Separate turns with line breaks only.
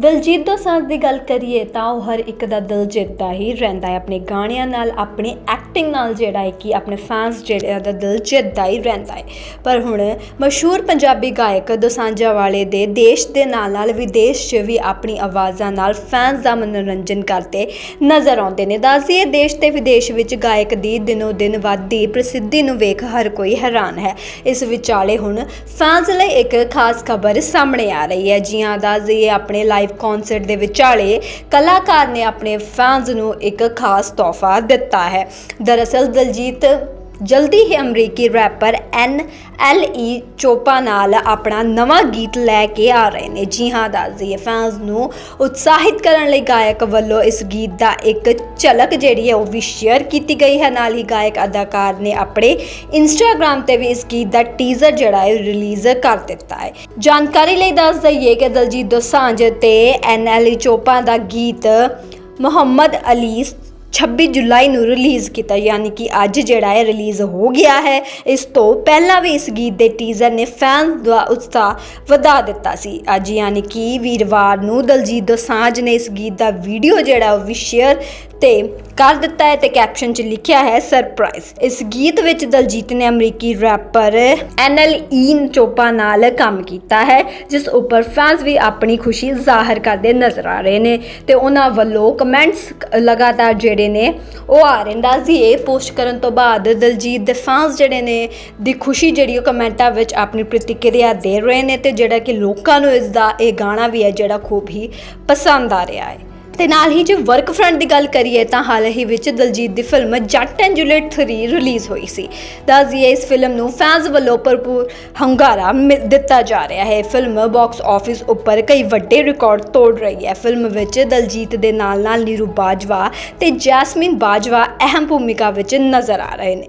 ਦਿਲਜੀਤ ਦੋਸਾਂਝ ਦੀ ਗੱਲ ਕਰੀਏ ਤਾਂ ਉਹ ਹਰ ਇੱਕ ਦਾ ਦਿਲ ਜਿੱਤਦਾ ਹੀ ਰਹਿੰਦਾ ਹੈ। ਆਪਣੇ ਗਾਣਿਆਂ ਨਾਲ, ਆਪਣੀ ਐਕਟਿੰਗ ਨਾਲ ਜਿਹੜਾ ਹੈ ਕਿ ਆਪਣੇ ਫੈਨਸ ਜਿਹੜੇ ਦਾ ਦਿਲ ਜਿੱਤਦਾ ਹੀ ਰਹਿੰਦਾ ਹੈ। ਪਰ ਹੁਣ ਮਸ਼ਹੂਰ ਪੰਜਾਬੀ ਗਾਇਕ ਦੋਸਾਂਝਾ ਵਾਲੇ ਦੇ ਦੇਸ਼ ਦੇ ਨਾਲ ਨਾਲ ਵਿਦੇਸ਼ 'ਚ ਵੀ ਆਪਣੀ ਆਵਾਜ਼ਾਂ ਨਾਲ ਫੈਨਸ ਦਾ ਮਨੋਰੰਜਨ ਕਰਦੇ ਨਜ਼ਰ ਆਉਂਦੇ ਨੇ। ਦੱਸਦੀਏ, ਦੇਸ਼ ਤੇ ਵਿਦੇਸ਼ ਵਿੱਚ ਗਾਇਕ ਦੀ ਦਿਨੋ ਦਿਨ ਵੱਧਦੀ ਪ੍ਰਸਿੱਧੀ ਨੂੰ ਵੇਖ ਹਰ ਕੋਈ ਹੈਰਾਨ ਹੈ। ਇਸ ਵਿਚਾਲੇ ਹੁਣ ਫੈਨਸ ਲਈ ਇੱਕ ਖਾਸ ਖਬਰ ਸਾਹਮਣੇ ਆ ਰਹੀ ਹੈ। ਜੀਆਂ ਦੱਸਦੀਏ, ਆਪਣੇ ਲਾਈਵ ਕਨਸਰਟ ਦੇ ਵਿਚਾਲੇ ਕਲਾਕਾਰ ਨੇ ਆਪਣੇ ਫੈਨਸ ਨੂੰ ਇੱਕ ਖਾਸ ਤੋਹਫਾ ਦਿੱਤਾ ਹੈ। ਦਰਅਸਲ ਦਲਜੀਤ ਜਲਦੀ ਹੀ ਅਮਰੀਕੀ ਰੈਪਰ ਐਨ ਐਲ ਈ ਚੋਪਾ ਨਾਲ ਆਪਣਾ ਨਵਾਂ ਗੀਤ ਲੈ ਕੇ ਆ ਰਹੇ ਨੇ। ਜੀ ਹਾਂ ਦੱਸ ਦਈਏ ਫੈਨਸ ਨੂੰ ਉਤਸ਼ਾਹਿਤ ਕਰਨ ਲਈ ਗਾਇਕ ਵੱਲੋਂ ਇਸ ਗੀਤ ਦਾ ਇੱਕ ਝਲਕ ਜਿਹੜੀ ਹੈ, ਉਹ ਵੀ ਸ਼ੇਅਰ ਕੀਤੀ ਗਈ ਹੈ। ਨਾਲ ਹੀ ਗਾਇਕ ਅਦਾਕਾਰ ਨੇ ਆਪਣੇ ਇੰਸਟਾਗ੍ਰam ਤੇ ਵੀ ਇਸ ਗੀਤ ਦਾ ਟੀਜ਼ਰ ਜਿਹੜਾ ਹੈ ਰਿਲੀਜ਼ ਕਰ ਦਿੱਤਾ ਹੈ। ਜਾਣਕਾਰੀ ਲਈ ਦੱਸ ਦਈਏ ਕਿ ਦਲਜੀਤ ਦੋਸਾਂਝ ਤੇ ਐਨ ਐਲ ਈ ਚੋਪਾ ਦਾ ਗੀਤ ਮੁਹੰਮਦ ਅਲੀ 26 ਜੁਲਾਈ ਨੂੰ ਰਿਲੀਜ਼ ਕੀਤਾ, ਯਾਨੀ ਕਿ ਅੱਜ ਜਿਹੜਾ ਹੈ ਰਿਲੀਜ਼ ਹੋ ਗਿਆ ਹੈ। ਇਸ ਤੋਂ ਪਹਿਲਾਂ ਵੀ ਇਸ ਗੀਤ ਦੇ ਟੀਜ਼ਰ ਨੇ ਫੈਨਸ ਦਾ ਉਤਸ਼ਾਹ ਵਧਾ ਦਿੱਤਾ ਸੀ। ਅੱਜ ਯਾਨੀ ਕਿ ਵੀਰਵਾਰ ਨੂੰ ਦਲਜੀਤ ਦੋਸਾਂਝ ਨੇ ਇਸ ਗੀਤ ਦਾ ਵੀਡੀਓ ਜਿਹੜਾ ਉਹ ਵੀ ਸ਼ੇਅਰ ਤੇ ਕਰ ਦਿੱਤਾ ਹੈ ਤੇ ਕੈਪਸ਼ਨ 'ਚ ਲਿਖਿਆ ਹੈ ਸਰਪ੍ਰਾਈਜ਼ ਇਸ ਗੀਤ ਵਿੱਚ ਦਲਜੀਤ ਨੇ ਅਮਰੀਕੀ ਰੈਪਰ ਐਨਐਲ ਈਨ ਚੋਪਾ ਨਾਲ ਕੰਮ ਕੀਤਾ ਹੈ, ਜਿਸ ਉੱਪਰ ਫੈਨਸ ਵੀ ਆਪਣੀ ਖੁਸ਼ੀ ਜ਼ਾਹਰ ਕਰਦੇ ਨਜ਼ਰ ਆ ਰਹੇ ਨੇ ਤੇ ਉਹਨਾਂ ਵੱਲੋਂ ਕਮੈਂਟਸ ਲਗਾਤਾਰ ਜਿਹੜੇ ਨੇ ਉਹ ਆ ਰਹੇ ਨੇ। ਦੱਸਦੀ ਇਹ ਪੋਸਟ ਕਰਨ ਤੋਂ ਬਾਅਦ ਦਲਜੀਤ ਦੇ ਫੈਨਸ ਜਿਹੜੇ ਨੇ ਦੀ ਖੁਸ਼ੀ ਜਿਹੜੀ ਉਹ ਕਮੈਂਟਾਂ ਵਿੱਚ ਆਪਣੀ ਪ੍ਰਤੀਕਿਰਿਆ ਦੇ ਰਹੇ ਨੇ ਤੇ ਜਿਹੜਾ ਕਿ ਲੋਕਾਂ ਨੂੰ ਇਸ ਦਾ ਇਹ ਗਾਣਾ ਵੀ ਹੈ ਜਿਹੜਾ ਖੂਬ ਹੀ ਪਸੰਦ ਆ ਰਿਹਾ ਹੈ। ਤੇ ਨਾਲ ਹੀ ਜੇ ਵਰਕ ਫਰੰਟ ਦੀ ਗੱਲ ਕਰੀਏ ਤਾਂ ਹਾਲ ਹੀ ਵਿੱਚ ਦਲਜੀਤ ਦੀ film Jatt and Juliet 3 release ਹੋਈ ਸੀ। ਦੱਸਦੀਏ, ਇਸ ਫਿਲਮ ਨੂੰ ਫੈਨਸ ਵੱਲੋਂ ਭਰਪੂਰ ਹੰਗਾਰਾ ਮਿਲ- ਦਿੱਤਾ ਜਾ ਰਿਹਾ ਹੈ। ਫਿਲਮ ਬਾਕਸ ਆਫਿਸ ਉੱਪਰ ਕਈ ਵੱਡੇ ਰਿਕਾਰਡ ਤੋੜ ਰਹੀ ਹੈ। ਫਿਲਮ ਵਿੱਚ ਦਲਜੀਤ ਦੇ ਨਾਲ ਨਾਲ ਨੀਰੂ ਬਾਜਵਾ ਤੇ ਜੈਸਮੀਨ ਬਾਜਵਾ ਅਹਿਮ ਭੂਮਿਕਾ ਵਿੱਚ ਨਜ਼ਰ ਆ ਰਹੇ ਨੇ।